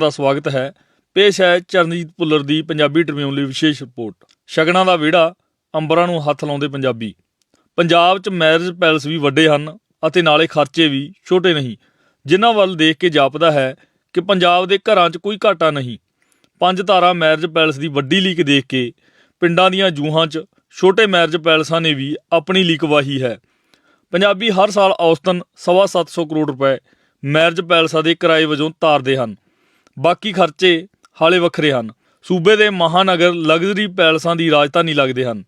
ਦਾ ਸਵਾਗਤ ਹੈ। ਪੇਸ਼ ਹੈ ਚਰਨਜੀਤ ਭੁੱਲਰ ਦੀ ਪੰਜਾਬੀ ਟ੍ਰਿਬਿਊਨ ਲਈ ਵਿਸ਼ੇਸ਼ ਰਿਪੋਰਟ। ਸ਼ਗਨਾਂ ਦਾ ਵਿਹੜਾ ਅੰਬਰਾਂ ਨੂੰ ਹੱਥ ਲਾਉਂਦੇ ਪੰਜਾਬੀ। ਪੰਜਾਬ 'ਚ ਮੈਰਿਜ ਪੈਲਸ ਵੀ ਵੱਡੇ ਹਨ ਅਤੇ ਨਾਲੇ ਖਰਚੇ ਵੀ ਛੋਟੇ ਨਹੀਂ, ਜਿਨ੍ਹਾਂ ਵੱਲ ਦੇਖ ਕੇ ਜਾਪਦਾ ਹੈ ਕਿ ਪੰਜਾਬ ਦੇ ਘਰਾਂ 'ਚ ਕੋਈ ਘਾਟਾ ਨਹੀਂ। ਪੰਜ ਤਾਰਾ ਮੈਰਿਜ ਪੈਲਸ ਦੀ ਵੱਡੀ ਲੀਕ ਦੇਖ ਕੇ ਪਿੰਡਾਂ ਦੀਆਂ ਜੂਹਾਂ 'ਚ ਛੋਟੇ ਮੈਰਿਜ ਪੈਲਸਾਂ ਨੇ ਵੀ ਆਪਣੀ ਲੀਕ ਵਾਹੀ ਹੈ। ਪੰਜਾਬੀ ਹਰ ਸਾਲ ਔਸਤਨ ਸਵਾ ਸੱਤ ਸੌ ਕਰੋੜ ਰੁਪਏ ਮੈਰਿਜ ਪੈਲਸਾਂ ਦੇ ਕਿਰਾਏ ਵਜੋਂ ਤਾਰਦੇ ਹਨ। ਬਾਕੀ ਖਰਚੇ ਹਾਲੇ ਵੱਖਰੇ ਹਨ। ਸੂਬੇ ਦੇ ਮਹਾਨਗਰ ਲਗਜ਼ਰੀ ਪੈਲਸਾਂ ਦੀ ਰਾਜਧਾਨੀ ਲੱਗਦੇ ਹਨ।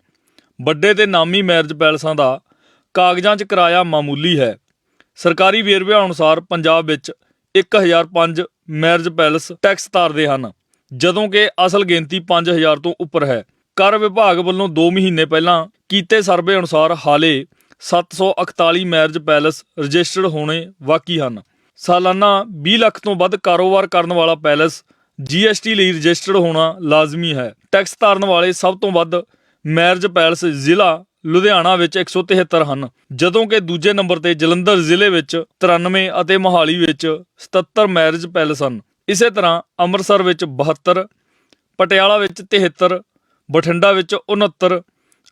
ਵੱਡੇ ਤੇ ਨਾਮੀ ਮੈਰਿਜ ਪੈਲਸਾਂ ਦਾ ਕਾਗਜ਼ਾਂ 'ਚ ਕਿਰਾਇਆ ਮਾਮੂਲੀ ਹੈ। ਸਰਕਾਰੀ ਵੇਰਵਿਆਂ ਅਨੁਸਾਰ ਪੰਜਾਬ ਵਿੱਚ 1005 ਮੈਰਿਜ ਪੈਲਸ ਟੈਕਸ ਤਾਰਦੇ ਹਨ, ਜਦੋਂ ਕਿ ਅਸਲ ਗਿਣਤੀ 5000 ਤੋਂ ਉੱਪਰ ਹੈ। ਕਰ ਵਿਭਾਗ ਵੱਲੋਂ 2 ਮਹੀਨੇ ਪਹਿਲਾਂ ਕੀਤੇ ਸਰਵੇ ਅਨੁਸਾਰ ਹਾਲੇ 741 ਮੈਰਿਜ ਪੈਲਸ ਰਜਿਸਟਰਡ ਹੋਣੇ ਬਾਕੀ ਹਨ। ਸਾਲਾਨਾ 20 ਲੱਖ ਤੋਂ ਵੱਧ ਕਾਰੋਬਾਰ ਕਰਨ ਵਾਲਾ ਪੈਲਸ GST ਲਈ ਰਜਿਸਟਰਡ ਹੋਣਾ ਲਾਜ਼ਮੀ ਹੈ। ਟੈਕਸ ਤਾਰਨ ਵਾਲੇ ਸਭ ਤੋਂ ਵੱਧ ਮੈਰਿਜ ਪੈਲਸ ਜ਼ਿਲ੍ਹਾ ਲੁਧਿਆਣਾ ਵਿੱਚ 173 ਹਨ, ਜਦੋਂ ਕਿ ਦੂਜੇ ਨੰਬਰ ਤੇ ਜਲੰਧਰ ਜ਼ਿਲ੍ਹੇ ਵਿੱਚ 93 ਅਤੇ ਮੋਹਾਲੀ ਵਿੱਚ 77 ਮੈਰਿਜ ਪੈਲਸ ਹਨ। ਇਸੇ ਤਰ੍ਹਾਂ ਅੰਮ੍ਰਿਤਸਰ ਵਿੱਚ 72 ਪਟਿਆਲਾ ਵਿੱਚ 73 ਬਠਿੰਡਾ ਵਿੱਚ 69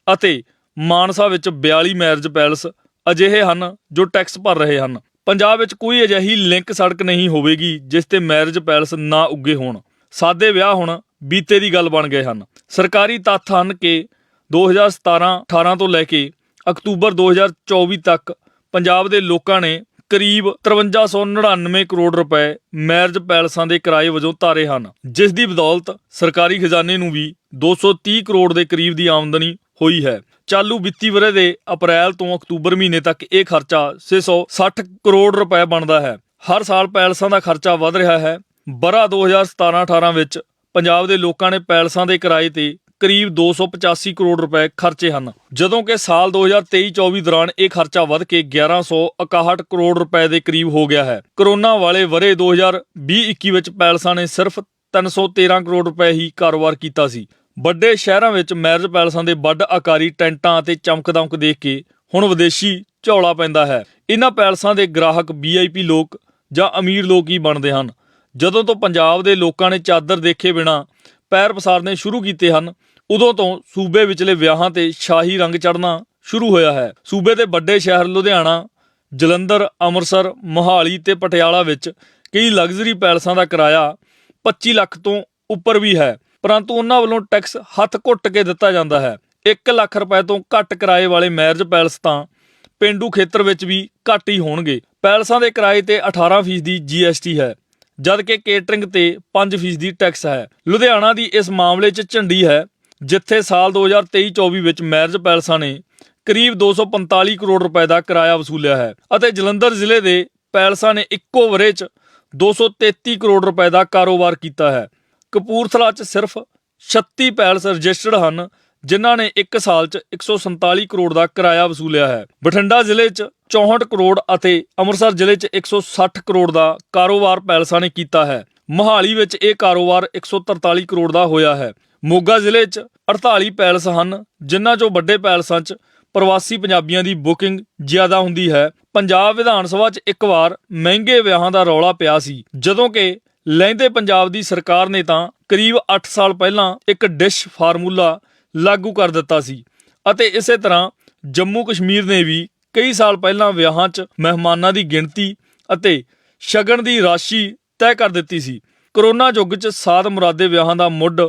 ਅਤੇ ਮਾਨਸਾ ਵਿੱਚ 42 ਮੈਰਿਜ ਪੈਲਸ ਅਜਿਹੇ ਹਨ ਜੋ ਟੈਕਸ ਭਰ ਰਹੇ ਹਨ। ਪੰਜਾਬ ਵਿੱਚ ਕੋਈ ਅਜਿਹੀ ਲਿੰਕ ਸੜਕ ਨਹੀਂ ਹੋਵੇਗੀ ਜਿਸ ਤੇ ਮੈਰਿਜ ਪੈਲਸ ਨਾ ਉੱਗੇ ਹੋਣ। ਸਾਦੇ ਵਿਆਹ ਹੁਣ ਬੀਤੇ ਦੀ ਗੱਲ ਬਣ ਗਏ ਹਨ। ਸਰਕਾਰੀ ਤੱਥ ਹਨ ਕਿ 2017-18 ਤੋਂ ਲੈ ਕੇ ਅਕਤੂਬਰ 2024 ਤੱਕ ਪੰਜਾਬ ਦੇ ਲੋਕਾਂ ਨੇ ਕਰੀਬ 5399 ਕਰੋੜ ਰੁਪਏ ਮੈਰਿਜ ਪੈਲਸਾਂ ਦੇ ਕਿਰਾਏ ਵਜੋਂ ਤਾਰੇ ਹਨ। ਜਿਸ ਦੀ ਬਦੌਲਤ ਸਰਕਾਰੀ ਖਜ਼ਾਨੇ ਨੂੰ ਵੀ 230 ਕਰੋੜ ਦੇ ਕਰੀਬ ਦੀ ਆਮਦਨੀ ਹੋਈ ਹੈ। ਚਾਲੂ ਵਿੱਤੀ ਵਰੇ ਦੇ ਅਪ੍ਰੈਲ ਤੋਂ ਅਕਤੂਬਰ ਮਹੀਨੇ ਤੱਕ ਇਹ ਖਰਚਾ 660 ਕਰੋੜ ਰੁਪਏ ਬਣਦਾ ਹੈ। ਹਰ ਸਾਲ ਪੈਲਸਾਂ ਦਾ ਖਰਚਾ ਵਧ ਰਿਹਾ ਹੈ। ਬਰਾ 2017-18 ਵਿੱਚ ਪੰਜਾਬ ਦੇ ਲੋਕਾਂ ਨੇ ਪੈਲਸਾਂ ਦੇ ਕਿਰਾਏ ਤੇ ਕਰੀਬ 285 ਕਰੋੜ ਰੁਪਏ ਖਰਚੇ ਹਨ। ਜਦੋਂ ਕਿ ਸਾਲ 2023-24 ਦੌਰਾਨ ਇਹ ਖਰਚਾ ਵਧ ਕੇ 1161 ਕਰੋੜ ਰੁਪਏ ਦੇ ਕਰੀਬ ਹੋ ਗਿਆ ਹੈ। ਕਰੋਨਾ ਵਾਲੇ ਵਰੇ 2020-21 ਵਿੱਚ ਪੈਲਸਾਂ ਨੇ ਸਿਰਫ 313 ਕਰੋੜ ਰੁਪਏ ਹੀ ਕਾਰੋਬਾਰ ਕੀਤਾ ਸੀ। ਵੱਡੇ ਸ਼ਹਿਰਾਂ ਵਿੱਚ ਮੈਰਿਜ ਪੈਲਸਾਂ ਦੇ ਵੱਡ ਆਕਾਰੀ ਟੈਂਟਾਂ ਅਤੇ ਚਮਕਦਮਕ ਦੇਖ ਕੇ ਹੁਣ ਵਿਦੇਸ਼ੀ ਝੌਲਾ ਪੈਂਦਾ ਹੈ। ਇਹਨਾਂ ਪੈਲਸਾਂ ਦੇ ਗ੍ਰਾਹਕ ਵੀਆਈਪੀ ਲੋਕ ਜਾਂ ਅਮੀਰ ਲੋਕ ਹੀ ਬਣਦੇ ਹਨ। ਜਦੋਂ ਤੋਂ ਪੰਜਾਬ ਦੇ ਲੋਕਾਂ ਨੇ ਚਾਦਰ ਦੇਖੇ ਬਿਨਾ ਪੈਰ ਪਸਾਰਨੇ ਸ਼ੁਰੂ ਕੀਤੇ ਹਨ, ਉਦੋਂ ਤੋਂ ਸੂਬੇ ਵਿਚਲੇ ਵਿਆਹਾਂ ਤੇ ਸ਼ਾਹੀ ਰੰਗ ਚੜ੍ਹਨਾ ਸ਼ੁਰੂ ਹੋਇਆ ਹੈ। ਸੂਬੇ ਦੇ ਵੱਡੇ ਸ਼ਹਿਰ ਲੁਧਿਆਣਾ, ਜਲੰਧਰ, ਅੰਮ੍ਰਿਤਸਰ, ਮੋਹਾਲੀ ਤੇ ਪਟਿਆਲਾ ਵਿੱਚ ਕਈ ਲਗਜ਼ਰੀ ਪੈਲਸਾਂ ਦਾ ਕਿਰਾਇਆ 25 ਲੱਖ ਤੋਂ ਉੱਪਰ ਵੀ ਹੈ। ਪਰੰਤੂ ਉਹਨਾਂ ਵੱਲੋਂ ਟੈਕਸ ਹੱਥ ਘੁੱਟ ਕੇ ਦਿੱਤਾ ਜਾਂਦਾ ਹੈ। 1 ਲੱਖ ਰੁਪਏ ਤੋਂ ਘੱਟ ਕਿਰਾਏ ਵਾਲੇ ਮੈਰਿਜ ਪੈਲਸ ਤਾਂ ਪਿੰਡੂ ਖੇਤਰ ਵਿੱਚ ਵੀ ਘੱਟ ਹੀ ਹੋਣਗੇ। ਪੈਲਸਾਂ ਦੇ ਕਿਰਾਏ ਤੇ 18% ਦੀ GST ਹੈ, ਜਦਕਿ ਕੇਟਰਿੰਗ ਤੇ 5% ਦੀ ਟੈਕਸ ਹੈ। ਲੁਧਿਆਣਾ ਦੀ ਇਸ ਮਾਮਲੇ 'ਚ ਝੰਡੀ ਹੈ, ਜਿੱਥੇ ਸਾਲ 2023-24 ਵਿੱਚ ਮੈਰਿਜ ਪੈਲਸਾਂ ਨੇ ਕਰੀਬ 245 ਕਰੋੜ ਰੁਪਏ ਦਾ ਕਿਰਾਇਆ ਵਸੂਲਿਆ ਹੈ ਅਤੇ ਜਲੰਧਰ ਜ਼ਿਲ੍ਹੇ ਦੇ ਪੈਲਸਾਂ ਨੇ ਇੱਕੋ ਵਰੇ 'ਚ 233 ਕਰੋੜ ਰੁਪਏ ਦਾ ਕਾਰੋਬਾਰ ਕੀਤਾ ਹੈ। ਕਪੂਰਥਲਾ 'ਚ ਸਿਰਫ 36 ਪੈਲਸ ਰਜਿਸਟਰਡ ਹਨ, ਜਿਨ੍ਹਾਂ ਨੇ 1 ਸਾਲ 'ਚ 147 ਕਰੋੜ ਦਾ ਕਿਰਾਇਆ ਵਸੂਲਿਆ ਹੈ। ਬਠਿੰਡਾ ਜ਼ਿਲ੍ਹੇ 'ਚ 64 ਕਰੋੜ ਅਤੇ ਅੰਮ੍ਰਿਤਸਰ ਜ਼ਿਲ੍ਹੇ 'ਚ 160 ਕਰੋੜ ਦਾ ਕਾਰੋਬਾਰ ਪੈਲਸਾਂ ਨੇ ਕੀਤਾ ਹੈ। ਮੋਹਾਲੀ ਵਿੱਚ ਇਹ ਕਾਰੋਬਾਰ 143 ਕਰੋੜ ਦਾ ਹੋਇਆ ਹੈ। ਮੋਗਾ ਜ਼ਿਲ੍ਹੇ 'ਚ 48 ਪੈਲਸ ਹਨ, ਜਿਨ੍ਹਾਂ 'ਚੋਂ ਵੱਡੇ ਪੈਲਸਾਂ 'ਚ ਪ੍ਰਵਾਸੀ ਪੰਜਾਬੀਆਂ ਦੀ ਬੁਕਿੰਗ ਜ਼ਿਆਦਾ ਹੁੰਦੀ ਹੈ। ਪੰਜਾਬ ਵਿਧਾਨ ਸਭਾ 'ਚ ਇੱਕ ਵਾਰ ਮਹਿੰਗੇ ਵਿਆਹਾਂ ਦਾ ਰੌਲਾ ਪਿਆ ਸੀ, ਜਦੋਂ ਕਿ ਲਹਿੰਦੇ ਪੰਜਾਬ ਦੀ ਸਰਕਾਰ ਨੇ ਤਾਂ ਕਰੀਬ 8 ਸਾਲ ਪਹਿਲਾਂ ਇੱਕ ਡਿਸ਼ ਫਾਰਮੂਲਾ ਲਾਗੂ ਕਰ ਦਿੱਤਾ ਸੀ ਅਤੇ ਇਸੇ ਤਰ੍ਹਾਂ ਜੰਮੂ ਕਸ਼ਮੀਰ ਨੇ ਵੀ ਕਈ ਸਾਲ ਪਹਿਲਾਂ ਵਿਆਹਾਂ 'ਚ ਮਹਿਮਾਨਾਂ ਦੀ ਗਿਣਤੀ ਅਤੇ ਸ਼ਗਨ ਦੀ ਰਾਸ਼ੀ ਤੈਅ ਕਰ ਦਿੱਤੀ ਸੀ। ਕਰੋਨਾ ਯੁੱਗ 'ਚ ਸਾਧ ਮੁਰਾਦੇ ਵਿਆਹਾਂ ਦਾ ਮੁੱਢ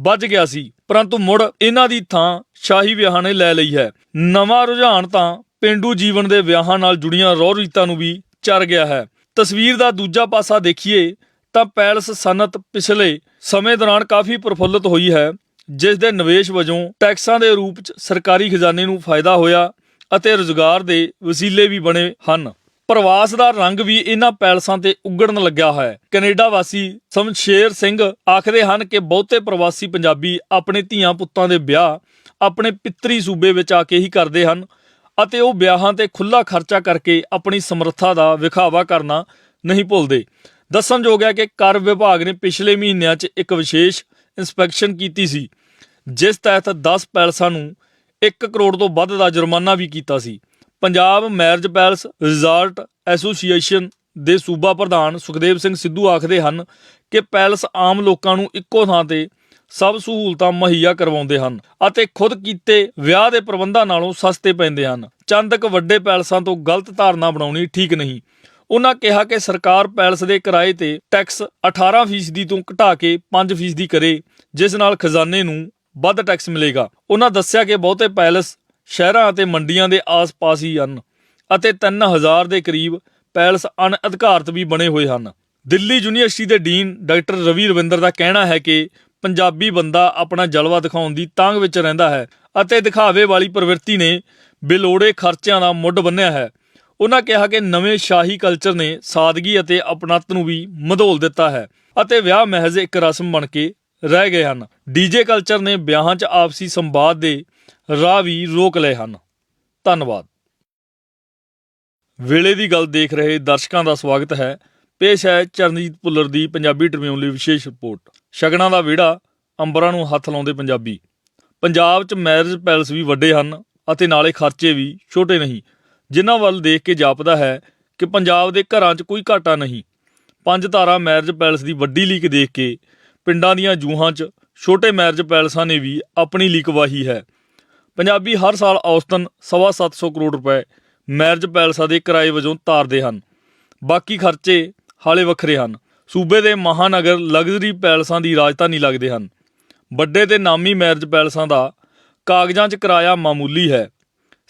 ਵੱਜ ਗਿਆ ਸੀ, ਪਰੰਤੂ ਮੁੜ ਇਹਨਾਂ ਦੀ ਥਾਂ ਸ਼ਾਹੀ ਵਿਆਹਾਂ ਨੇ ਲੈ ਲਈ ਹੈ। ਨਵਾਂ ਰੁਝਾਨ ਤਾਂ ਪਿੰਡੂ ਜੀਵਨ ਦੇ ਵਿਆਹਾਂ ਨਾਲ ਜੁੜੀਆਂ ਰੋਹ ਰੀਤਾਂ ਨੂੰ ਵੀ ਚਰ ਗਿਆ ਹੈ। ਤਸਵੀਰ ਦਾ ਦੂਜਾ ਪਾਸਾ ਦੇਖੀਏ ਤਾਂ ਪੈਲਸ ਸਨਅਤ ਪਿਛਲੇ ਸਮੇਂ ਦੌਰਾਨ ਕਾਫੀ ਪ੍ਰਫੁੱਲਤ ਹੋਈ ਹੈ, ਜਿਸ ਦੇ ਨਿਵੇਸ਼ ਵਜੋਂ ਟੈਕਸਾਂ ਦੇ ਰੂਪ 'ਚ ਸਰਕਾਰੀ ਖਜ਼ਾਨੇ ਨੂੰ ਫਾਇਦਾ ਹੋਇਆ ਅਤੇ ਰੁਜ਼ਗਾਰ ਦੇ ਵਸੀਲੇ ਵੀ ਬਣੇ ਹਨ। ਪ੍ਰਵਾਸ ਦਾ ਰੰਗ ਵੀ ਇਹਨਾਂ ਪੈਲਸਾਂ ਤੇ ਉਗੜਨ ਲੱਗਿਆ ਹੈ। ਕੈਨੇਡਾ ਵਾਸੀ ਸ਼ਮਸ਼ੇਰ ਸਿੰਘ ਆਖਦੇ ਹਨ ਕਿ ਬਹੁਤੇ ਪ੍ਰਵਾਸੀ ਪੰਜਾਬੀ ਆਪਣੇ ਧੀਆਂ ਪੁੱਤਾਂ ਦੇ ਵਿਆਹ ਆਪਣੇ ਪਿੱਤਰੀ ਸੂਬੇ ਵਿੱਚ ਆ ਕੇ ਹੀ ਕਰਦੇ ਹਨ ਅਤੇ ਉਹ ਵਿਆਹਾਂ ਤੇ ਖੁੱਲਾ ਖਰਚਾ ਕਰਕੇ ਆਪਣੀ ਸਮਰੱਥਾ ਦਾ ਵਿਖਾਵਾ ਕਰਨਾ ਨਹੀਂ ਭੁੱਲਦੇ। ਦੱਸਣਯੋਗ ਹੈ ਕਿ ਕਰ ਵਿਭਾਗ ਨੇ ਪਿਛਲੇ ਮਹੀਨਿਆਂ 'ਚ ਇੱਕ ਵਿਸ਼ੇਸ਼ ਇਨਸਪੈਕਸ਼ਨ ਕੀਤੀ ਸੀ, ਜਿਸ ਤਹਿਤ 10 ਪੈਲਸਾਂ ਨੂੰ 1 ਕਰੋੜ ਤੋਂ ਵੱਧ ਦਾ ਜੁਰਮਾਨਾ ਵੀ ਕੀਤਾ ਸੀ। Punjab marriage palace resort association ਦੇ ਸੂਬਾ ਪ੍ਰਧਾਨ ਸੁਖਦੇਵ ਸਿੰਘ ਸਿੱਧੂ ਆਖਦੇ ਹਨ ਕਿ ਪੈਲਸ ਆਮ ਲੋਕਾਂ ਨੂੰ ਇੱਕੋ ਥਾਂ ਤੇ ਸਭ ਸਹੂਲਤਾਂ ਮੁਹੱਈਆ ਕਰਵਾਉਂਦੇ ਹਨ ਅਤੇ ਖੁਦ ਕੀਤੇ ਵਿਆਹ ਦੇ ਪ੍ਰਬੰਧਾਂ ਨਾਲੋਂ ਸਸਤੇ ਪੈਂਦੇ ਹਨ। ਚੰਦਕ ਵੱਡੇ ਪੈਲਸਾਂ ਤੋਂ ਗਲਤ ਧਾਰਨਾ ਬਣਾਉਣੀ ਠੀਕ ਨਹੀਂ। ਉਹਨਾਂ ਕਿਹਾ ਕਿ ਸਰਕਾਰ ਪੈਲਸ ਦੇ ਕਿਰਾਏ ਤੇ ਟੈਕਸ 18% ਤੋਂ ਘਟਾ ਕੇ 5% ਕਰੇ, ਜਿਸ ਨਾਲ ਖਜ਼ਾਨੇ ਨੂੰ ਵੱਧ ਟੈਕਸ ਮਿਲੇਗਾ। ਉਹਨਾਂ ਦੱਸਿਆ ਕਿ ਬਹੁਤੇ ਪੈਲਸ ਸ਼ਹਿਰਾਂ ਅਤੇ ਮੰਡੀਆਂ ਦੇ ਆਸ-ਪਾਸ ਹੀ ਹਨ ਅਤੇ 3000 ਦੇ ਕਰੀਬ ਪੈਲਸ ਅਣਅਧਿਕਾਰਤ ਵੀ ਬਣੇ ਹੋਏ ਹਨ। ਦਿੱਲੀ ਯੂਨੀਵਰਸਿਟੀ ਦੇ ਡੀਨ ਡਾਕਟਰ ਰਵੀ ਰਵਿੰਦਰ ਦਾ ਕਹਿਣਾ ਹੈ ਕਿ ਪੰਜਾਬੀ ਬੰਦਾ ਆਪਣਾ ਜਲਵਾ ਦਿਖਾਉਣ ਦੀ ਤਾਂਗ ਵਿੱਚ ਰਹਿੰਦਾ ਹੈ ਅਤੇ ਦਿਖਾਵੇ ਵਾਲੀ ਪ੍ਰਵਿਰਤੀ ਨੇ ਬੇਲੋੜੇ ਖਰਚਿਆਂ ਦਾ ਮੁੱਢ ਬੰਨਿਆ ਹੈ। ਉਹਨਾਂ ਕਿਹਾ ਕਿ ਨਵੇਂ ਸ਼ਾਹੀ ਕਲਚਰ ਨੇ ਸਾਦਗੀ ਅਤੇ ਅਪਣਤ ਨੂੰ ਵੀ ਮਧੋਲ ਦਿੱਤਾ ਹੈ ਅਤੇ ਵਿਆਹ ਮਹਿਜ਼ ਇੱਕ ਰਸਮ ਬਣ ਕੇ ਰਹਿ ਗਏ ਹਨ। ਡੀਜੇ ਕਲਚਰ ਨੇ ਵਿਆਹਾਂ 'ਚ ਆਪਸੀ ਸੰਵਾਦ ਦੇ ਰਾਹ ਵੀ ਰੋਕ ਲਏ ਹਨ। ਧੰਨਵਾਦ। ਵੇਲੇ ਦੀ ਗੱਲ ਦੇਖ ਰਹੇ ਦਰਸ਼ਕਾਂ ਦਾ ਸਵਾਗਤ ਹੈ। ਪੇਸ਼ ਹੈ ਚਰਨਜੀਤ ਭੁੱਲਰ ਦੀ ਪੰਜਾਬੀ ਟ੍ਰਿਬਿਊਨ ਲਈ ਵਿਸ਼ੇਸ਼ ਰਿਪੋਰਟ। ਸ਼ਗਨਾਂ ਦਾ ਵਿਹੜਾ ਅੰਬਰਾਂ ਨੂੰ ਹੱਥ ਲਾਉਂਦੇ ਪੰਜਾਬੀ। ਪੰਜਾਬ 'ਚ ਮੈਰਿਜ ਪੈਲਸ ਵੀ ਵੱਡੇ ਹਨ ਅਤੇ ਨਾਲੇ ਖਰਚੇ ਵੀ ਛੋਟੇ ਨਹੀਂ। ਜਿਨ੍ਹਾਂ ਵੱਲ ਦੇਖ ਕੇ ਜਾਪਦਾ ਹੈ ਕਿ ਪੰਜਾਬ ਦੇ ਘਰਾਂ 'ਚ ਕੋਈ ਘਾਟਾ ਨਹੀਂ। ਪੰਜ ਤਾਰਾ ਮੈਰਿਜ ਪੈਲਸ ਦੀ ਵੱਡੀ ਲੀਕ ਦੇਖ ਕੇ ਪਿੰਡਾਂ ਦੀਆਂ ਜੂਹਾਂ 'ਚ ਛੋਟੇ ਮੈਰਿਜ ਪੈਲਸਾਂ ਨੇ ਵੀ ਆਪਣੀ ਲੀਕ ਵਾਹੀ ਹੈ। ਪੰਜਾਬੀ ਹਰ ਸਾਲ ਔਸਤਨ ਸਵਾ ਸੱਤ ਸੌ ਕਰੋੜ ਰੁਪਏ ਮੈਰਿਜ ਪੈਲਸਾਂ ਦੇ ਕਿਰਾਏ ਵਜੋਂ ਤਾਰਦੇ ਹਨ। ਬਾਕੀ ਖਰਚੇ ਹਾਲੇ ਵੱਖਰੇ ਹਨ। ਸੂਬੇ ਦੇ ਮਹਾਨਗਰ ਲਗਜ਼ਰੀ ਪੈਲਸਾਂ ਦੀ ਰਾਜਧਾਨੀ ਲੱਗਦੇ ਹਨ। ਵੱਡੇ ਤੇ ਨਾਮੀ ਮੈਰਿਜ ਪੈਲਸਾਂ ਦਾ ਕਾਗਜ਼ਾਂ 'ਚ ਕਿਰਾਇਆ ਮਾਮੂਲੀ ਹੈ।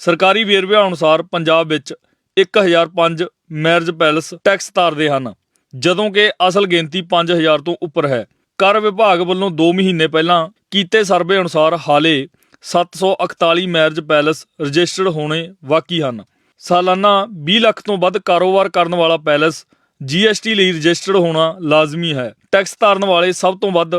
ਸਰਕਾਰੀ ਵੇਰਵਿਆਂ ਅਨੁਸਾਰ ਪੰਜਾਬ ਵਿੱਚ 1005 ਮੈਰਿਜ ਪੈਲਸ ਟੈਕਸ ਤਾਰਦੇ ਹਨ, ਜਦੋਂ ਕਿ ਅਸਲ ਗਿਣਤੀ 5000 ਤੋਂ ਉੱਪਰ ਹੈ। ਕਰ ਵਿਭਾਗ ਵੱਲੋਂ 2 ਮਹੀਨੇ ਪਹਿਲਾਂ ਕੀਤੇ ਸਰਵੇ ਅਨੁਸਾਰ ਹਾਲੇ 741 ਮੈਰਿਜ ਪੈਲਸ ਰਜਿਸਟਰਡ ਹੋਣੇ ਬਾਕੀ ਹਨ। ਸਾਲਾਨਾ 20 ਲੱਖ ਤੋਂ ਵੱਧ ਕਾਰੋਬਾਰ ਕਰਨ ਵਾਲਾ ਪੈਲਸ GST ਲਈ ਰਜਿਸਟਰਡ ਹੋਣਾ ਲਾਜ਼ਮੀ ਹੈ। ਟੈਕਸ ਤਾਰਨ ਵਾਲੇ ਸਭ ਤੋਂ ਵੱਧ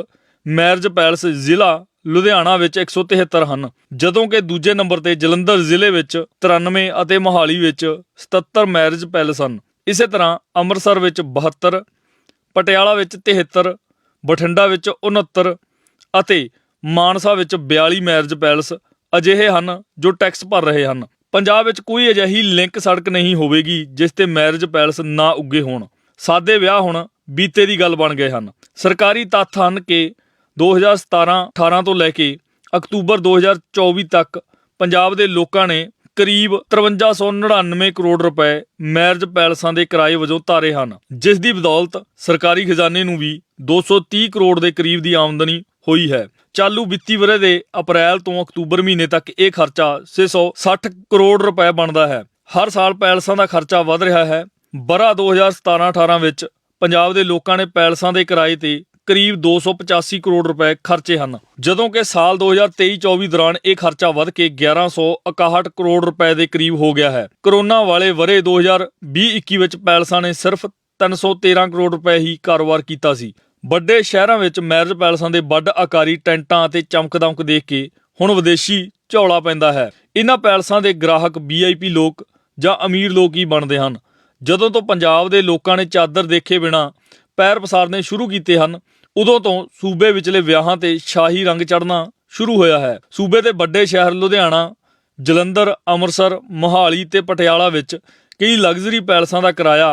ਮੈਰਿਜ ਪੈਲਸ ਜ਼ਿਲ੍ਹਾ ਲੁਧਿਆਣਾ ਵਿੱਚ 173 ਹਨ, ਜਦੋਂ ਕਿ ਦੂਜੇ ਨੰਬਰ ਤੇ ਜਲੰਧਰ ਜ਼ਿਲ੍ਹੇ ਵਿੱਚ 93 ਅਤੇ ਮੋਹਾਲੀ ਵਿੱਚ 77 ਮੈਰਿਜ ਪੈਲਸ ਹਨ। ਇਸੇ ਤਰ੍ਹਾਂ ਅੰਮ੍ਰਿਤਸਰ ਵਿੱਚ 72 ਪਟਿਆਲਾ ਵਿੱਚ 73 ਬਠਿੰਡਾ ਵਿੱਚ 69 ਅਤੇ ਮਾਨਸਾ ਵਿੱਚ 42 ਮੈਰਿਜ ਪੈਲਸ ਅਜਿਹੇ ਹਨ ਜੋ ਟੈਕਸ ਭਰ ਰਹੇ ਹਨ। ਪੰਜਾਬ ਵਿੱਚ ਕੋਈ ਅਜਿਹੀ ਲਿੰਕ ਸੜਕ ਨਹੀਂ ਹੋਵੇਗੀ ਜਿਸ ਤੇ ਮੈਰਿਜ ਪੈਲਸ ਨਾ ਉੱਗੇ ਹੋਣ। ਸਾਦੇ ਵਿਆਹ ਹੁਣ ਬੀਤੇ ਦੀ ਗੱਲ ਬਣ ਗਏ ਹਨ। ਸਰਕਾਰੀ ਤੱਥ ਹਨ ਕਿ 2017-18 ਤੋਂ ਲੈ ਕੇ ਅਕਤੂਬਰ 2024 ਤੱਕ ਪੰਜਾਬ ਦੇ ਲੋਕਾਂ ਨੇ ਕਰੀਬ 5399 ਕਰੋੜ ਰੁਪਏ ਮੈਰਿਜ ਪੈਲਸਾਂ ਦੇ ਕਿਰਾਏ ਵਜੋਂ ਤਾਰੇ ਹਨ, ਜਿਸ ਦੀ ਬਦੌਲਤ ਸਰਕਾਰੀ ਖਜ਼ਾਨੇ ਨੂੰ ਵੀ 230 ਕਰੋੜ ਦੇ ਕਰੀਬ ਦੀ ਆਮਦਨੀ ਹੋਈ ਹੈ। ਚਾਲੂ ਵਿੱਤੀ ਵਰ੍ਹੇ ਦੇ ਅਪ੍ਰੈਲ ਤੋਂ ਅਕਤੂਬਰ ਮਹੀਨੇ ਤੱਕ ਇਹ ਖਰਚਾ 660 ਕਰੋੜ ਰੁਪਏ ਬਣਦਾ ਹੈ। ਹਰ ਸਾਲ ਪੈਲਸਾਂ ਦਾ ਖਰਚਾ ਵੱਧ ਰਿਹਾ ਹੈ। ਬਰਾ 2017-18 ਵਿੱਚ ਪੰਜਾਬ ਦੇ ਲੋਕਾਂ ਨੇ ਪੈਲਸਾਂ ਦੇ ਕਿਰਾਏ ਤੇ ਕਰੀਬ 285 ਕਰੋੜ ਰੁਪਏ ਖਰਚੇ ਹਨ। ਜਦੋਂ ਕਿ ਸਾਲ 2023-24 ਦੌਰਾਨ ਇਹ ਖਰਚਾ ਵਧ ਕੇ 1161 ਕਰੋੜ ਰੁਪਏ ਦੇ ਕਰੀਬ ਹੋ ਗਿਆ ਹੈ। ਕਰੋਨਾ ਵਾਲੇ ਵਰੇ 2020-21 ਵਿੱਚ ਪੈਲਸਾਂ ਨੇ ਸਿਰਫ 313 ਕਰੋੜ ਰੁਪਏ ਹੀ ਕਾਰੋਬਾਰ ਕੀਤਾ ਸੀ। ਵੱਡੇ ਸ਼ਹਿਰਾਂ ਵਿੱਚ ਮੈਰਿਜ ਪੈਲਸਾਂ ਦੇ ਵੱਡ ਆਕਾਰੀ ਟੈਂਟਾਂ ਅਤੇ ਚਮਕਦਮਕ ਦੇਖ ਕੇ ਹੁਣ ਵਿਦੇਸ਼ੀ ਝੌਲਾ ਪੈਂਦਾ ਹੈ। ਇਹਨਾਂ ਪੈਲਸਾਂ ਦੇ ਗ੍ਰਾਹਕ ਵੀਆਈਪੀ ਲੋਕ ਜਾਂ ਅਮੀਰ ਲੋਕ ਹੀ ਬਣਦੇ ਹਨ। ਜਦੋਂ ਤੋਂ ਪੰਜਾਬ ਦੇ ਲੋਕਾਂ ਨੇ ਚਾਦਰ ਦੇਖੇ ਬਿਨਾ ਪੈਰ ਪਸਾਰਨੇ ਸ਼ੁਰੂ ਕੀਤੇ ਹਨ ਉਦੋਂ ਤੋਂ ਸੂਬੇ ਵਿਚਲੇ ਵਿਆਹਾਂ ਤੇ ਸ਼ਾਹੀ ਰੰਗ ਚੜ੍ਹਨਾ ਸ਼ੁਰੂ ਹੋਇਆ ਹੈ। ਸੂਬੇ ਦੇ ਵੱਡੇ ਸ਼ਹਿਰ ਲੁਧਿਆਣਾ, ਜਲੰਧਰ, ਅੰਮ੍ਰਿਤਸਰ, ਮੋਹਾਲੀ ਤੇ ਪਟਿਆਲਾ ਵਿੱਚ ਕਈ ਲਗਜ਼ਰੀ ਪੈਲਸਾਂ ਦਾ ਕਿਰਾਇਆ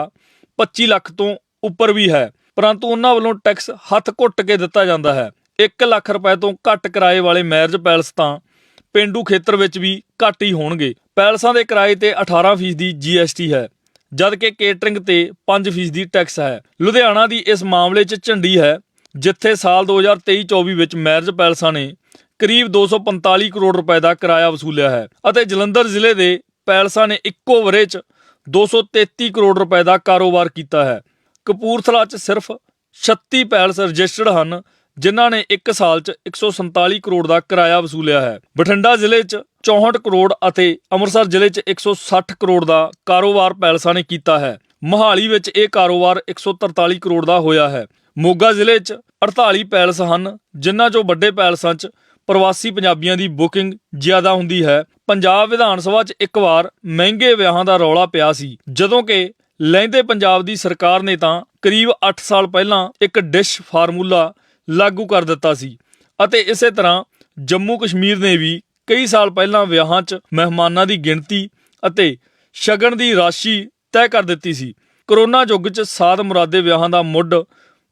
25 ਲੱਖ ਤੋਂ ਉੱਪਰ ਵੀ ਹੈ, ਪਰੰਤੂ ਉਹਨਾਂ ਵੱਲੋਂ ਟੈਕਸ ਹੱਥ ਘੁੱਟ ਕੇ ਦਿੱਤਾ ਜਾਂਦਾ ਹੈ। 1 ਲੱਖ ਰੁਪਏ ਤੋਂ ਘੱਟ ਕਿਰਾਏ ਵਾਲੇ ਮੈਰਿਜ ਪੈਲਸ ਤਾਂ ਪਿੰਡੂ ਖੇਤਰ ਵਿੱਚ ਵੀ ਘੱਟ ਹੀ ਹੋਣਗੇ। ਪੈਲਸਾਂ ਦੇ ਕਿਰਾਏ ਤੇ 18% ਦੀ GST ਹੈ, ਜਦਕਿ ਕੇਟਰਿੰਗ ਤੇ 5% ਦੀ ਟੈਕਸ ਹੈ। ਲੁਧਿਆਣਾ ਦੀ ਇਸ ਮਾਮਲੇ 'ਚ ਝੰਡੀ ਹੈ ਜਿੱਥੇ ਸਾਲ 2023-24 ਵਿੱਚ ਮੈਰਿਜ ਪੈਲਸਾਂ ਨੇ ਕਰੀਬ 245 ਕਰੋੜ ਰੁਪਏ ਦਾ ਕਿਰਾਇਆ ਵਸੂਲਿਆ ਹੈ ਅਤੇ ਜਲੰਧਰ ਜ਼ਿਲ੍ਹੇ ਦੇ ਪੈਲਸਾਂ ਨੇ ਇੱਕੋ ਵਰੇ 'ਚ 233 ਕਰੋੜ ਰੁਪਏ ਦਾ ਕਾਰੋਬਾਰ ਕੀਤਾ ਹੈ। ਕਪੂਰਥਲਾ 'ਚ ਸਿਰਫ 36 ਪੈਲਸ ਰਜਿਸਟਰਡ ਹਨ, ਜਿਨ੍ਹਾਂ ਨੇ 1 ਸਾਲ 'ਚ 147 ਕਰੋੜ ਦਾ ਕਿਰਾਇਆ ਵਸੂਲਿਆ ਹੈ। ਬਠਿੰਡਾ ਜ਼ਿਲ੍ਹੇ 'ਚ 64 ਕਰੋੜ ਅਤੇ ਅੰਮ੍ਰਿਤਸਰ ਜ਼ਿਲ੍ਹੇ 'ਚ 160 ਕਰੋੜ ਦਾ ਕਾਰੋਬਾਰ ਪੈਲਸਾਂ ਨੇ ਕੀਤਾ ਹੈ। ਮੋਹਾਲੀ ਵਿੱਚ ਇਹ ਕਾਰੋਬਾਰ 143 ਕਰੋੜ ਦਾ ਹੋਇਆ ਹੈ। ਮੋਗਾ ਜ਼ਿਲ੍ਹੇ 'ਚ 48 ਪੈਲਸ ਹਨ, ਜਿਨ੍ਹਾਂ 'ਚੋਂ ਵੱਡੇ ਪੈਲਸਾਂ 'ਚ ਪ੍ਰਵਾਸੀ ਪੰਜਾਬੀਆਂ ਦੀ ਬੁਕਿੰਗ ਜ਼ਿਆਦਾ ਹੁੰਦੀ ਹੈ। ਪੰਜਾਬ ਵਿਧਾਨ ਸਭਾ 'ਚ ਇੱਕ ਵਾਰ ਮਹਿੰਗੇ ਵਿਆਹਾਂ ਦਾ ਰੌਲਾ ਪਿਆ ਸੀ। ਜਦੋਂ ਕਿ ਲਹਿੰਦੇ ਪੰਜਾਬ ਦੀ ਸਰਕਾਰ ਨੇ ਤਾਂ ਕਰੀਬ 8 ਸਾਲ ਪਹਿਲਾਂ ਇੱਕ ਡਿਸ਼ ਫਾਰਮੂਲਾ ਲਾਗੂ ਕਰ ਦਿੱਤਾ ਸੀ ਅਤੇ ਇਸੇ ਤਰ੍ਹਾਂ ਜੰਮੂ ਕਸ਼ਮੀਰ ਨੇ ਵੀ ਕਈ ਸਾਲ ਪਹਿਲਾਂ ਵਿਆਹਾਂ 'ਚ ਮਹਿਮਾਨਾਂ ਦੀ ਗਿਣਤੀ ਅਤੇ ਸ਼ਗਨ ਦੀ ਰਾਸ਼ੀ ਤੈਅ ਕਰ ਦਿੱਤੀ ਸੀ। ਕਰੋਨਾ ਯੁੱਗ 'ਚ ਸਾਧ ਮੁਰਾਦੇ ਵਿਆਹਾਂ ਦਾ ਮੁੱਢ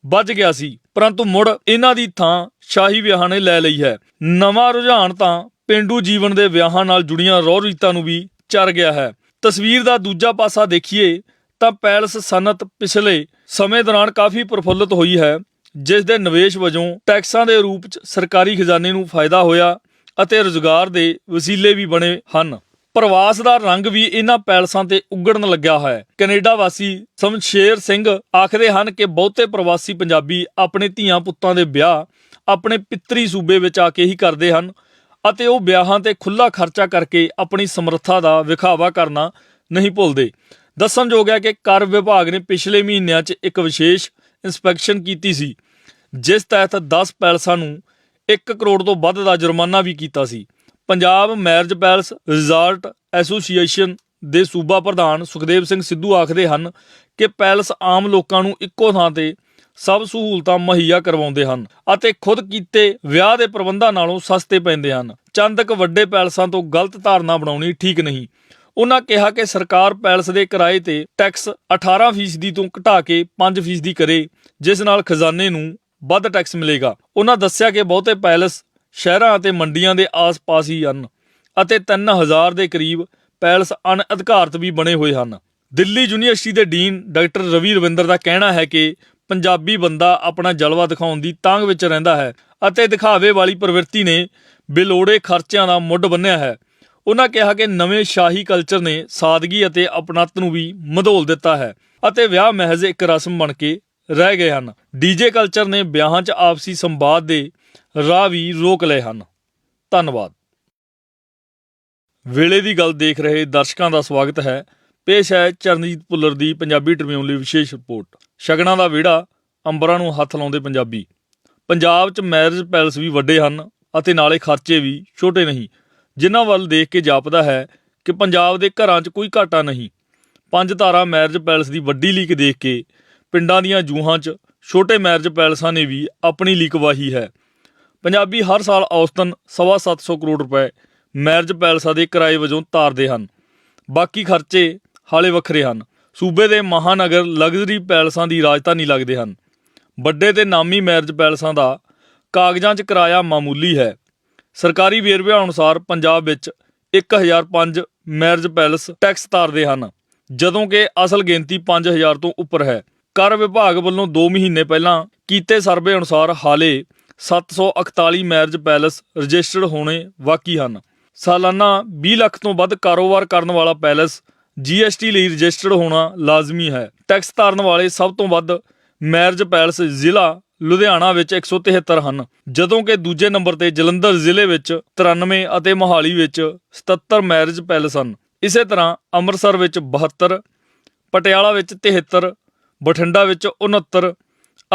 ਵੱਜ ਗਿਆ ਸੀ। ਪਰੰਤੂ ਮੁੜ ਇਹਨਾਂ ਦੀ ਥਾਂ ਸ਼ਾਹੀ ਵਿਆਹਾਂ ਨੇ ਲੈ ਲਈ ਹੈ। ਨਵਾਂ ਰੁਝਾਨ ਤਾਂ ਪਿੰਡੂ ਜੀਵਨ ਦੇ ਵਿਆਹਾਂ ਨਾਲ ਜੁੜੀਆਂ ਰੋਹ ਰੀਤਾਂ ਨੂੰ ਵੀ ਚਰ ਗਿਆ ਹੈ। ਤਸਵੀਰ ਦਾ ਦੂਜਾ ਪਾਸਾ ਦੇਖੀਏ ਤਾਂ ਪੈਲਸ ਸਨਅਤ ਪਿਛਲੇ ਸਮੇਂ ਦੌਰਾਨ ਕਾਫੀ ਪ੍ਰਫੁੱਲਤ ਹੋਈ ਹੈ, ਜਿਸ ਦੇ ਨਿਵੇਸ਼ ਵਜੋਂ ਟੈਕਸਾਂ ਦੇ ਰੂਪ 'ਚ ਸਰਕਾਰੀ ਖਜ਼ਾਨੇ ਨੂੰ ਫਾਇਦਾ ਹੋਇਆ ਅਤੇ ਰੁਜ਼ਗਾਰ ਦੇ ਵਸੀਲੇ ਵੀ ਬਣੇ ਹਨ। ਪ੍ਰਵਾਸ ਦਾ ਰੰਗ ਵੀ ਇਹਨਾਂ ਪੈਲਸਾਂ ਤੇ ਉਗੜਨ ਲੱਗਿਆ ਹੈ। ਕੈਨੇਡਾ ਵਾਸੀ ਸ਼ਮਸ਼ੇਰ ਸਿੰਘ ਆਖਦੇ ਹਨ ਕਿ ਬਹੁਤੇ ਪ੍ਰਵਾਸੀ ਪੰਜਾਬੀ ਆਪਣੇ ਧੀਆਂ ਪੁੱਤਾਂ ਦੇ ਵਿਆਹ ਆਪਣੇ ਪਿੱਤਰੀ ਸੂਬੇ ਵਿੱਚ ਆ ਕੇ ਹੀ ਕਰਦੇ ਹਨ ਅਤੇ ਉਹ ਵਿਆਹਾਂ ਤੇ ਖੁੱਲਾ ਖਰਚਾ ਕਰਕੇ ਆਪਣੀ ਸਮਰੱਥਾ ਦਾ ਵਿਖਾਵਾ ਕਰਨਾ ਨਹੀਂ ਭੁੱਲਦੇ। ਦੱਸਣਯੋਗ ਹੈ ਕਿ ਕਰ ਵਿਭਾਗ ਨੇ ਪਿਛਲੇ ਮਹੀਨਿਆਂ 'ਚ ਇੱਕ ਵਿਸ਼ੇਸ਼ ਇਨਸਪੈਕਸ਼ਨ ਕੀਤੀ ਸੀ, ਜਿਸ ਤਹਿਤ 10 ਪੈਲਸਾਂ ਨੂੰ 1 ਕਰੋੜ ਤੋਂ ਵੱਧ ਦਾ ਜੁਰਮਾਨਾ ਵੀ ਕੀਤਾ ਸੀ। Punjab marriage palace resort association ਦੇ ਸੂਬਾ ਪ੍ਰਧਾਨ ਸੁਖਦੇਵ ਸਿੰਘ ਸਿੱਧੂ ਆਖਦੇ ਹਨ ਕਿ ਪੈਲਸ ਆਮ ਲੋਕਾਂ ਨੂੰ ਇੱਕੋ ਥਾਂ ਤੇ ਸਭ ਸਹੂਲਤਾਂ ਮੁਹੱਈਆ ਕਰਵਾਉਂਦੇ ਹਨ ਅਤੇ ਖੁਦ ਕੀਤੇ ਵਿਆਹ ਦੇ ਪ੍ਰਬੰਧਾਂ ਨਾਲੋਂ ਸਸਤੇ ਪੈਂਦੇ ਹਨ। ਚੰਦਕ ਵੱਡੇ ਪੈਲਸਾਂ ਤੋਂ ਗਲਤ ਧਾਰਨਾ ਬਣਾਉਣੀ ਠੀਕ ਨਹੀਂ। ਉਹਨਾਂ ਕਿਹਾ ਕਿ ਸਰਕਾਰ ਪੈਲਸ ਦੇ ਕਿਰਾਏ ਤੇ ਟੈਕਸ 18% ਤੋਂ ਘਟਾ ਕੇ 5% ਕਰੇ, ਜਿਸ ਨਾਲ ਖਜ਼ਾਨੇ ਨੂੰ ਵੱਧ ਟੈਕਸ ਮਿਲੇਗਾ। ਉਹਨਾਂ ਦੱਸਿਆ ਕਿ ਬਹੁਤੇ ਪੈਲਸ ਸ਼ਹਿਰਾਂ ਅਤੇ ਮੰਡੀਆਂ ਦੇ ਆਸ-ਪਾਸ ਹੀ ਹਨ ਅਤੇ 3000 ਦੇ ਕਰੀਬ ਪੈਲਸ ਅਣਅਧਿਕਾਰਤ ਵੀ ਬਣੇ ਹੋਏ ਹਨ। ਦਿੱਲੀ ਯੂਨੀਵਰਸਿਟੀ ਦੇ ਡੀਨ ਡਾਕਟਰ ਰਵੀ ਰਵਿੰਦਰ ਦਾ ਕਹਿਣਾ ਹੈ ਕਿ ਪੰਜਾਬੀ ਬੰਦਾ ਆਪਣਾ ਜਲਵਾ ਦਿਖਾਉਣ ਦੀ ਤਾਂਗ ਵਿੱਚ ਰਹਿੰਦਾ ਹੈ ਅਤੇ ਦਿਖਾਵੇ ਵਾਲੀ ਪ੍ਰਵਿਰਤੀ ਨੇ ਬਿਲੋੜੇ ਖਰਚਿਆਂ ਦਾ ਮੁੱਢ ਬੰਨਿਆ ਹੈ। ਉਹਨਾਂ ਕਿਹਾ ਕਿ ਨਵੇਂ ਸ਼ਾਹੀ ਕਲਚਰ ਨੇ ਸਾਦਗੀ ਅਤੇ ਆਪਣਤ ਨੂੰ ਵੀ ਮਧੋਲ ਦਿੱਤਾ ਹੈ ਅਤੇ ਵਿਆਹ ਮਹਿਜ਼ ਇੱਕ ਰਸਮ ਬਣ ਕੇ ਰਹਿ ਗਏ ਹਨ। ਡੀਜੇ ਕਲਚਰ ਨੇ ਵਿਆਹਾਂ 'ਚ ਆਪਸੀ ਸੰਵਾਦ ਦੇ ਰਾਹ ਵੀ ਰੋਕ ਲਏ ਹਨ। ਧੰਨਵਾਦ। ਵੇਲੇ ਦੀ ਗੱਲ ਦੇਖ ਰਹੇ ਦਰਸ਼ਕਾਂ ਦਾ ਸਵਾਗਤ ਹੈ। ਪੇਸ਼ ਹੈ ਚਰਨਜੀਤ ਭੁੱਲਰ ਦੀ ਪੰਜਾਬੀ ਟ੍ਰਿਬਿਊਨ ਲਈ ਵਿਸ਼ੇਸ਼ ਰਿਪੋਰਟ। ਸ਼ਗਨਾਂ ਦਾ ਵਿਹੜਾ ਅੰਬਰਾਂ ਨੂੰ ਹੱਥ ਲਾਉਂਦੇ ਪੰਜਾਬੀ। ਪੰਜਾਬ 'ਚ ਮੈਰਿਜ ਪੈਲਸ ਵੀ ਵੱਡੇ ਹਨ ਅਤੇ ਨਾਲੇ ਖਰਚੇ ਵੀ ਛੋਟੇ ਨਹੀਂ, ਜਿਨ੍ਹਾਂ ਵੱਲ ਦੇਖ ਕੇ ਜਾਪਦਾ ਹੈ ਕਿ ਪੰਜਾਬ ਦੇ ਘਰਾਂ 'ਚ ਕੋਈ ਘਾਟਾ ਨਹੀਂ। ਪੰਜ ਤਾਰਾ ਮੈਰਿਜ ਪੈਲਸ ਦੀ ਵੱਡੀ ਲੀਕ ਦੇਖ ਕੇ ਪਿੰਡਾਂ ਦੀਆਂ ਜੂਹਾਂ 'ਚ ਛੋਟੇ ਮੈਰਿਜ ਪੈਲਸਾਂ ਨੇ ਵੀ ਆਪਣੀ ਲੀਕ ਵਾਹੀ ਹੈ। ਪੰਜਾਬੀ ਹਰ ਸਾਲ ਔਸਤਨ ਸਵਾ ਸੱਤ ਸੌ ਕਰੋੜ ਰੁਪਏ ਮੈਰਿਜ ਪੈਲਸਾਂ ਦੇ ਕਿਰਾਏ ਵਜੋਂ ਤਾਰਦੇ ਹਨ। ਬਾਕੀ ਖਰਚੇ ਹਾਲੇ ਵੱਖਰੇ ਹਨ। ਸੂਬੇ ਦੇ ਮਹਾਨਗਰ ਲਗਜ਼ਰੀ ਪੈਲਸਾਂ ਦੀ ਰਾਜਧਾਨੀ ਲੱਗਦੇ ਹਨ। ਵੱਡੇ ਤੇ ਨਾਮੀ ਮੈਰਿਜ ਪੈਲਸਾਂ ਦਾ ਕਾਗਜ਼ਾਂ 'ਚ ਕਿਰਾਇਆ ਮਾਮੂਲੀ ਹੈ। ਸਰਕਾਰੀ ਵੇਰਵਿਆਂ ਅਨੁਸਾਰ ਪੰਜਾਬ ਵਿੱਚ 1005 ਮੈਰਿਜ ਪੈਲਸ ਟੈਕਸ ਤਾਰਦੇ ਹਨ, ਜਦੋਂ ਕਿ ਅਸਲ ਗਿਣਤੀ 5000 ਤੋਂ ਉੱਪਰ ਹੈ। ਕਰ ਵਿਭਾਗ ਵੱਲੋਂ 2 ਮਹੀਨੇ ਪਹਿਲਾਂ ਕੀਤੇ ਸਰਵੇ ਅਨੁਸਾਰ ਹਾਲੇ 741 ਮੈਰਿਜ ਪੈਲਸ ਰਜਿਸਟਰਡ ਹੋਣੇ ਬਾਕੀ ਹਨ। ਸਾਲਾਨਾ 20 ਲੱਖ ਤੋਂ ਵੱਧ ਕਾਰੋਬਾਰ ਕਰਨ ਵਾਲਾ ਪੈਲਸ GST ਲਈ ਰਜਿਸਟਰਡ ਹੋਣਾ ਲਾਜ਼ਮੀ ਹੈ। ਟੈਕਸ ਤਾਰਨ ਵਾਲੇ ਸਭ ਤੋਂ ਵੱਧ ਮੈਰਿਜ ਪੈਲਸ ਜ਼ਿਲ੍ਹਾ ਲੁਧਿਆਣਾ ਵਿੱਚ 173 ਹਨ, ਜਦੋਂ ਕਿ ਦੂਜੇ ਨੰਬਰ ਤੇ ਜਲੰਧਰ ਜ਼ਿਲ੍ਹੇ ਵਿੱਚ 93 ਅਤੇ ਮੋਹਾਲੀ ਵਿੱਚ 77 ਮੈਰਿਜ ਪੈਲਸ ਹਨ। ਇਸੇ ਤਰ੍ਹਾਂ ਅੰਮ੍ਰਿਤਸਰ ਵਿੱਚ 72 ਪਟਿਆਲਾ ਵਿੱਚ 73 ਬਠਿੰਡਾ ਵਿੱਚ 69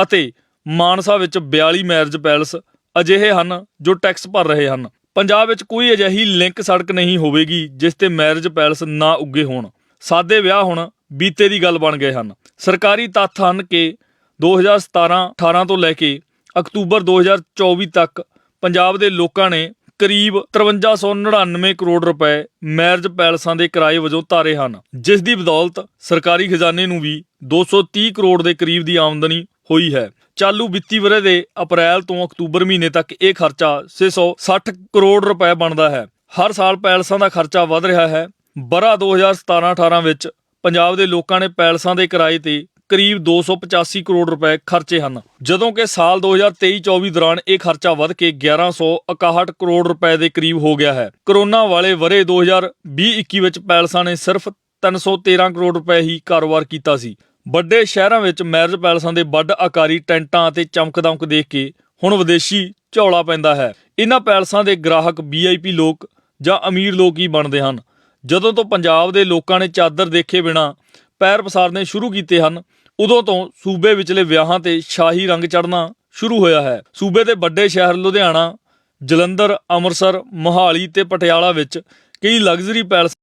ਅਤੇ ਮਾਨਸਾ ਵਿੱਚ 42 ਮੈਰਿਜ ਪੈਲਸ ਅਜਿਹੇ ਹਨ ਜੋ ਟੈਕਸ ਭਰ ਰਹੇ ਹਨ। ਪੰਜਾਬ ਵਿੱਚ ਕੋਈ ਅਜਿਹੀ ਲਿੰਕ ਸੜਕ ਨਹੀਂ ਹੋਵੇਗੀ ਜਿਸ ਤੇ ਮੈਰਿਜ ਪੈਲਸ ਨਾ ਉੱਗੇ ਹੋਣ। ਸਾਦੇ ਵਿਆਹ ਹੁਣ ਬੀਤੇ ਦੀ ਗੱਲ ਬਣ ਗਏ ਹਨ। ਸਰਕਾਰੀ ਤੱਥ ਹਨ ਕਿ 2017-18 ਤੋਂ ਲੈ ਕੇ ਅਕਤੂਬਰ 2024 ਤੱਕ ਪੰਜਾਬ ਦੇ ਲੋਕਾਂ ਨੇ ਕਰੀਬ 5399 ਕਰੋੜ ਰੁਪਏ ਮੈਰਿਜ ਪੈਲਸਾਂ ਦੇ ਕਿਰਾਏ ਵਜੋਂ ਤਾਰੇ ਹਨ। ਜਿਸ ਦੀ ਬਦੌਲਤ ਸਰਕਾਰੀ ਖਜ਼ਾਨੇ ਨੂੰ ਵੀ 230 ਕਰੋੜ ਦੇ ਕਰੀਬ ਦੀ ਆਮਦਨੀ ਹੋਈ ਹੈ। ਚਾਲੂ ਵਿੱਤੀ ਵਰੇ ਦੇ ਅਪ੍ਰੈਲ ਤੋਂ ਅਕਤੂਬਰ ਮਹੀਨੇ ਤੱਕ ਇਹ ਖਰਚਾ 660 ਕਰੋੜ ਰੁਪਏ ਬਣਦਾ ਹੈ। ਹਰ ਸਾਲ ਪੈਲਸਾਂ ਦਾ ਖਰਚਾ ਵਧ ਰਿਹਾ ਹੈ। ਬਰਾ 2017-18 ਵਿੱਚ ਪੰਜਾਬ ਦੇ ਲੋਕਾਂ ਨੇ ਪੈਲਸਾਂ ਦੇ ਕਿਰਾਏ ਤੇ ਕਰੀਬ 285 ਕਰੋੜ ਰੁਪਏ ਖਰਚੇ ਹਨ। ਜਦੋਂ ਕਿ ਸਾਲ 2023-24 ਦੌਰਾਨ ਇਹ ਖਰਚਾ ਵੱਧ ਕੇ 1161 ਕਰੋੜ ਰੁਪਏ ਦੇ ਕਰੀਬ ਹੋ ਗਿਆ ਹੈ। ਕਰੋਨਾ ਵਾਲੇ ਵਰੇ 2020-21 ਵਿੱਚ ਪੈਲਸਾਂ ਨੇ ਸਿਰਫ 313 ਕਰੋੜ ਰੁਪਏ ਹੀ ਕਾਰੋਬਾਰ ਕੀਤਾ ਸੀ। ਵੱਡੇ ਸ਼ਹਿਰਾਂ ਵਿੱਚ ਮੈਰਿਜ ਪੈਲਸਾਂ ਦੇ ਵੱਡ ਆਕਾਰੀ ਟੈਂਟਾਂ ਅਤੇ ਚਮਕਦਮਕ ਦੇਖ ਕੇ ਹੁਣ ਵਿਦੇਸ਼ੀ ਝੌਲਾ ਪੈਂਦਾ ਹੈ। ਇਹਨਾਂ ਪੈਲਸਾਂ ਦੇ ਗ੍ਰਾਹਕ ਵੀਆਈਪੀ ਲੋਕ ਜਾਂ ਅਮੀਰ ਲੋਕ ਹੀ ਬਣਦੇ ਹਨ। ਜਦੋਂ ਤੋਂ ਪੰਜਾਬ ਦੇ ਲੋਕਾਂ ਨੇ ਚਾਦਰ ਦੇਖੇ ਬਿਨਾ ਪੈਰ ਪਸਾਰਨੇ ਸ਼ੁਰੂ ਕੀਤੇ ਹਨ, ਉਦੋਂ ਤੋਂ ਸੂਬੇ ਵਿਚਲੇ ਵਿਆਹਾਂ ਤੇ ਸ਼ਾਹੀ ਰੰਗ ਚੜ੍ਹਨਾ ਸ਼ੁਰੂ ਹੋਇਆ ਹੈ। ਸੂਬੇ ਦੇ ਵੱਡੇ ਸ਼ਹਿਰ ਲੁਧਿਆਣਾ, ਜਲੰਧਰ, ਅੰਮ੍ਰਿਤਸਰ, ਮੋਹਾਲੀ ਤੇ ਪਟਿਆਲਾ ਵਿੱਚ ਕਈ ਲਗਜ਼ਰੀ ਪੈਲਸ